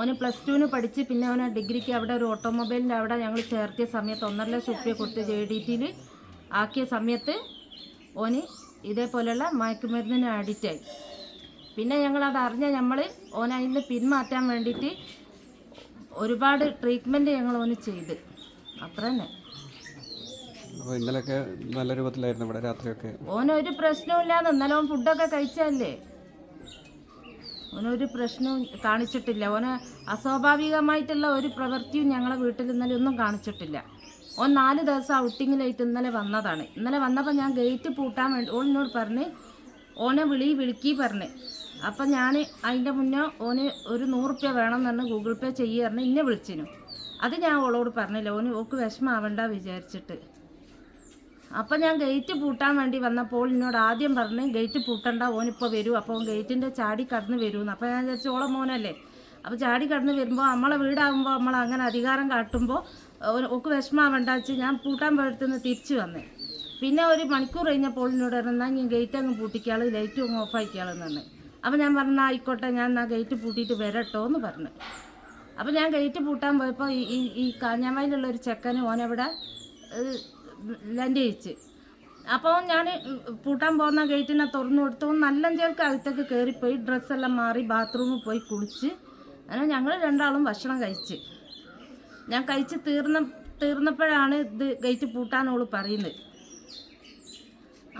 ഓന് പ്ലസ് ടുവിന് പഠിച്ച് പിന്നെ അവനെ ഡിഗ്രിക്ക് അവിടെ ഒരു ഓട്ടോമൊബൈലിന്റെ അവിടെ ഞങ്ങൾ ചേർത്തിയ സമയത്ത് ഒന്നര ലക്ഷം റുപ്യ കൊടുത്ത് ജെ ഡി ടിയിൽ ആക്കിയ സമയത്ത് ഓന് ഇതേപോലെയുള്ള മയക്കുമരുന്നിന് അഡിക്റ്റായി പിന്നെ ഞങ്ങളത് അറിഞ്ഞ നമ്മൾ ഓനെ അതിൽ നിന്ന് പിന്മാറ്റാൻ വേണ്ടിയിട്ട് ഒരുപാട് ട്രീറ്റ്മെന്റ് ഞങ്ങൾ ഓന് ചെയ്ത്. അത്ര തന്നെ. അപ്പോൾ ഇന്നലെയൊക്കെ നല്ല രൂപത്തിലായിരുന്നു ഇവിടെ രാത്രിയൊക്കെ. ഓനൊരു പ്രശ്നവുമില്ലാതെ ഇന്നലെ ഓൻ ഫുഡൊക്കെ കഴിച്ചല്ലേ ഓനൊരു പ്രശ്നവും കാണിച്ചിട്ടില്ല. ഓന് അസ്വാഭാവികമായിട്ടുള്ള ഒരു പ്രവൃത്തിയും ഞങ്ങളെ വീട്ടിൽ ഇന്നലെ ഒന്നും കാണിച്ചിട്ടില്ല. ഓൻ നാല് ദിവസം ഔട്ടിങ്ങിലായിട്ട് ഇന്നലെ വന്നതാണ്. ഇന്നലെ വന്നപ്പോൾ ഞാൻ ഗേറ്റ് പൂട്ടാൻ വേണ്ടി ഓനോട് പറഞ്ഞ് ഓനെ വിളി വിളിക്കി പറഞ്ഞ്. അപ്പം ഞാൻ അതിന്റെ മുന്നേ ഓന് ഒരു നൂറുപ്യ വേണം എന്ന് പറഞ്ഞ് ഗൂഗിൾ പേ ചെയ്യുക പറഞ്ഞ് ഇന്നെ വിളിച്ചിനു. അത് ഞാൻ ഓളോട് പറഞ്ഞില്ല. ഓന് ഓക്ക് വിഷമാവണ്ട വിചാരിച്ചിട്ട്. അപ്പം ഞാൻ ഗേറ്റ് പൂട്ടാൻ വേണ്ടി വന്നപ്പോൾ എന്നോട് ആദ്യം പറഞ്ഞ് ഗേറ്റ് പൂട്ടണ്ട ഓനിപ്പോൾ വരൂ. അപ്പോൾ ഗേറ്റിന്റെ ചാടി കടന്ന് വരുമെന്ന് അപ്പോൾ ഞാൻ വിചാരിച്ചു ഓളം മോനല്ലേ. അപ്പോൾ ചാടി കടന്ന് വരുമ്പോൾ നമ്മളെ വീടാകുമ്പോൾ നമ്മൾ അങ്ങനെ അധികാരം കാട്ടുമ്പോൾ ഒക്ക് വിഷമാവണ്ട വെച്ച് ഞാൻ പൂട്ടാൻ പോയടുത്തുനിന്ന് തിരിച്ചു വന്നേ. പിന്നെ ഒരു മണിക്കൂർ കഴിഞ്ഞപ്പോൾ എന്നോട് പറഞ്ഞാൽ ഞാൻ ഗേറ്റ് അങ്ങ് പൂട്ടിക്കാൾ ലൈറ്റ് അങ്ങ് ഓഫ് ആക്കിയാളെന്ന് പറഞ്ഞു. അപ്പോൾ ഞാൻ പറഞ്ഞു "ആ, ആയിക്കോട്ടെ ഞാൻ ആ ഗേറ്റ് പൂട്ടിയിട്ട് വരട്ടോ എന്ന് പറഞ്ഞു. അപ്പോൾ ഞാൻ ഗേറ്റ് പൂട്ടാൻ പോയപ്പോൾ ഈ ഈ കാഞ്ഞാമയിലുള്ള ഒരു ചെക്കന് ഓനവിടെ ലാൻഡ് ചെയ്യിച്ച് അപ്പോൾ ഞാൻ പൂട്ടാൻ പോകുന്ന ഗേറ്റിനെ തുറന്നു കൊടുത്തു. നല്ല ചേർക്ക് അകത്തേക്ക് കയറിപ്പോയി. ഡ്രസ്സെല്ലാം മാറി ബാത്റൂമിൽ പോയി കുളിച്ച്. അങ്ങനെ ഞങ്ങൾ രണ്ടാളും ഭക്ഷണം കഴിച്ച്. ഞാൻ കഴിച്ച് തീർന്ന തീർന്നപ്പോഴാണ് ഇത് ഗേറ്റ് പൂട്ടാനോൾ പറയുന്നത്.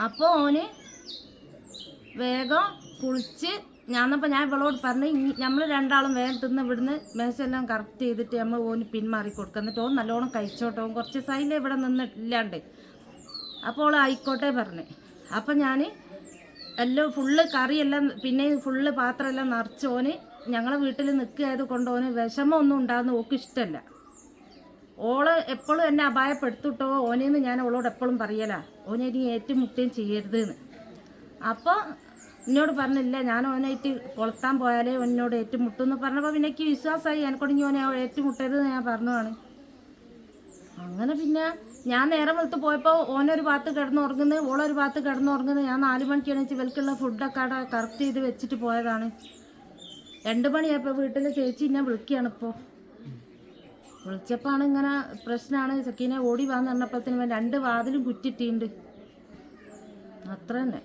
അപ്പോൾ ഓന് വേഗം കുളിച്ച് ഞാന്നപ്പോൾ ഞാൻ ഇവളോട് പറഞ്ഞു നമ്മൾ രണ്ടാളും വേണ്ടുന്ന ഇവിടുന്ന് മേശെല്ലാം കറക്റ്റ് ചെയ്തിട്ട് നമ്മൾ ഓന് പിന്മാറി കൊടുക്കുക എന്നിട്ട് ഓൻ നല്ലോണം കഴിച്ചോട്ടെ. കുറച്ച് സൈലം ഇവിടെ നിന്നില്ലാണ്ട്. അപ്പോൾ ഓൾ ആയിക്കോട്ടെ പറഞ്ഞു. അപ്പം ഞാൻ എല്ലാം ഫുള്ള് കറിയെല്ലാം പിന്നെ ഫുള്ള് പാത്രമെല്ലാം നിറച്ചോന് ഞങ്ങളെ വീട്ടിൽ നിൽക്കുകയത് കൊണ്ട് ഓന് വിഷമമൊന്നും ഉണ്ടാകുന്ന ഓക്ക് ഇഷ്ടമല്ല. ഓൾ എപ്പോഴും എന്നെ അപായപ്പെടുത്തിട്ടോ. ഓനെന്ന് ഞാൻ ഓളോട് എപ്പോഴും പറയലാ. ഓനെ ഇനി ഏറ്റുമുട്ടുകയും ചെയ്യരുത് എന്ന്. അപ്പോൾ എന്നോട് പറഞ്ഞില്ല ഞാൻ ഓനായിട്ട് കൊളുത്താൻ പോയാലേ എന്നോട് ഏറ്റുമുട്ടും എന്ന് പറഞ്ഞപ്പോൾ പിന്നെ എനിക്ക് വിശ്വാസമായി എനക്കൊണ്ട് ഇനി ഓനെ ഏറ്റുമുട്ടരുത് എന്ന് ഞാൻ പറഞ്ഞതാണ്. അങ്ങനെ പിന്നെ ഞാൻ നേരം വെളുത്ത് പോയപ്പോൾ ഓനൊരു ഭാഗത്ത് കിടന്നുറങ്ങുന്നത് ഓളൊരു ഭാഗത്ത് കിടന്നുറങ്ങുന്നത് ഞാൻ നാല് മണിക്ക് എണീച്ച് ഇവൽക്കുള്ള ഫുഡൊക്കെ അവിടെ കറക്റ്റ് ചെയ്ത് വെച്ചിട്ട് പോയതാണ്. രണ്ട് മണിയായപ്പോൾ വീട്ടിലെ ചേച്ചി ഞാൻ വിളിക്കുകയാണ് ഇപ്പോൾ വിളിച്ചപ്പോഴാണ് ഇങ്ങനെ പ്രശ്നമാണ് സക്കീനെ ഓടി വന്ന് പറഞ്ഞപ്പോഴത്തേനും രണ്ട് വാതിലും കുറ്റിട്ടിട്ടുണ്ട് അത്ര തന്നെ